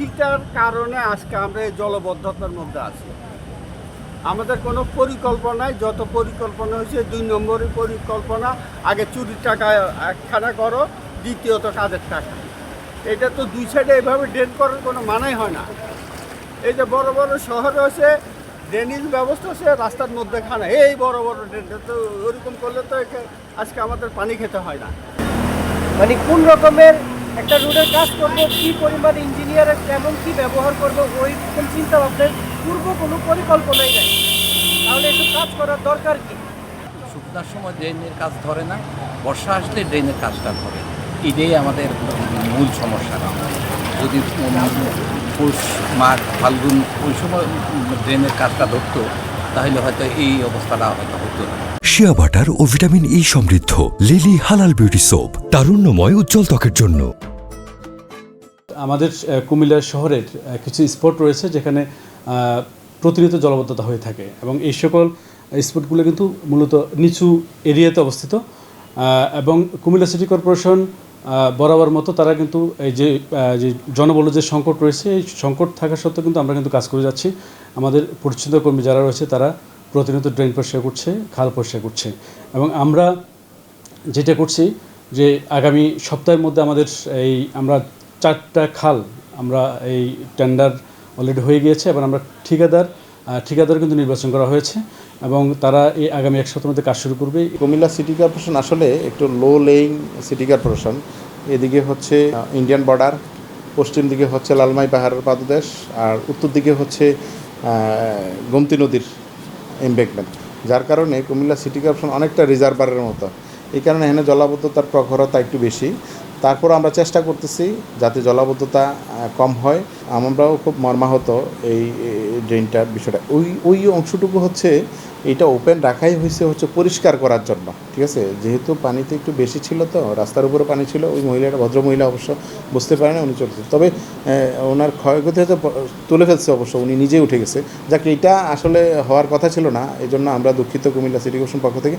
দুইটার কারণে আজকে আমরা এই জলবদ্ধতার মধ্যে আছি। আমাদের কোনো পরিকল্পনায় যত পরিকল্পনা হয়েছে, দুই নম্বরের পরিকল্পনা, আগে চুরির টাকা একখানা করো, দ্বিতীয়ত কাজের টাকা। এটা তো দুই সাইডে এভাবে ড্রেন করার কোনো মানাই হয় না। এই যে বড় বড় শহরে হচ্ছে ড্রেনেজ ব্যবস্থা আছে রাস্তার মধ্যে খানা। এই বড় বড় ড্রেন তো ওরকম করলে তো আজকে আমাদের পানি খেতে হয় না। মানে কোন রকমের একটা রোডের কাজ করব কি পরিমাণ ইঞ্জিনিয়ারের কেমন কি ব্যবহার করব ওই রকম চিন্তা ভাবনার পূর্ব কোনো পরিকল্পনাই নাই। তাহলে এসব কাজ করার দরকার কি? শুকনার সময় ড্রেনের কাজ ধরে না বর্ষা আসলে ড্রেনের কাজটা ধরে। এটাই আমাদের মূল সমস্যা। যদি পৌষ মাঘ ফাল্গুন ওই সময় ড্রেনের কাজটা ধরতো তাহলে হয়তো এই অবস্থাটা হয়তো হতো না। শিয়া বাটার ও ভিটামিন ই সমৃদ্ধ লিলি হালাল বিউটি সোপ তারুণ্যময় উজ্জ্বল ত্বকের জন্য। আমাদের কুমিল্লা শহরের কিছু স্পট রয়েছে যেখানে প্রতিনিয়ত জলবদ্ধতা হয়ে থাকে এবং এই সকল স্পটগুলো কিন্তু মূলত নিচু এরিয়াতে অবস্থিত। এবং কুমিল্লা সিটি কর্পোরেশন বরাবর মতো তারা কিন্তু এই যে যে জনবলের যে সংকট রয়েছে, এই সংকট থাকা সত্ত্বেও কিন্তু আমরা কিন্তু কাজ করে যাচ্ছি। আমাদের পরিচিত কর্মী যারা রয়েছে তারা প্রতিনিয়ত ড্রেন পরিষ্কার করছে, খাল পরিষ্কার করছে। এবং আমরা যেটা করছি যে, আগামী সপ্তাহের মধ্যে আমাদের এই আমরা চারটা খাল আমরা এই টেন্ডার অলরেডি হয়ে গিয়েছে এবং আমরা ঠিকাদার ঠিকাদার কিন্তু নির্বাচন করা হয়েছে এবং তারা এই আগামী এক সপ্তাহের মধ্যে কাজ শুরু করবে। কুমিল্লা সিটি কর্পোরেশন আসলে একটু লো লেইং সিটি কর্পোরেশন এদিকে হচ্ছে ইন্ডিয়ান বর্ডার পশ্চিম দিকে হচ্ছে লালমাই পাহাড়ের পাদদেশ আর উত্তর দিকে হচ্ছে গোমতী নদীর এমবেকমেন্ট যার কারণে কুমিল্লা সিটি কর্পোরেশন অনেকটা রিজার্ভারের মতো। এই কারণে এখানে জলাবদ্ধতার প্রখরতা একটু বেশি। তারপর আমরা চেষ্টা করতেছি যাতে জলাবদ্ধতা কম হয়। আমরাও খুব মর্মাহত এই ড্রেনটার বিষয়টা। ওই ওই অংশটুকু হচ্ছে এটা ওপেন রাখাই হয়েছে হচ্ছে পরিষ্কার করার জন্য, ঠিক আছে? যেহেতু পানিতে একটু বেশি ছিল তো, রাস্তার উপরে পানি ছিল, ওই মহিলাটা ভদ্র মহিলা অবশ্য বুঝতে পারে না উনি চলছে তবে ওনার ক্ষয়ক্ষতি হয়তো তুলে ফেলছে অবশ্য, উনি নিজে উঠে গেছে। যাক, এটা আসলে হওয়ার কথা ছিল না এই জন্য আমরা দুঃখিত কুমিল্লা সিটি কর্পোরেশন পক্ষ থেকে।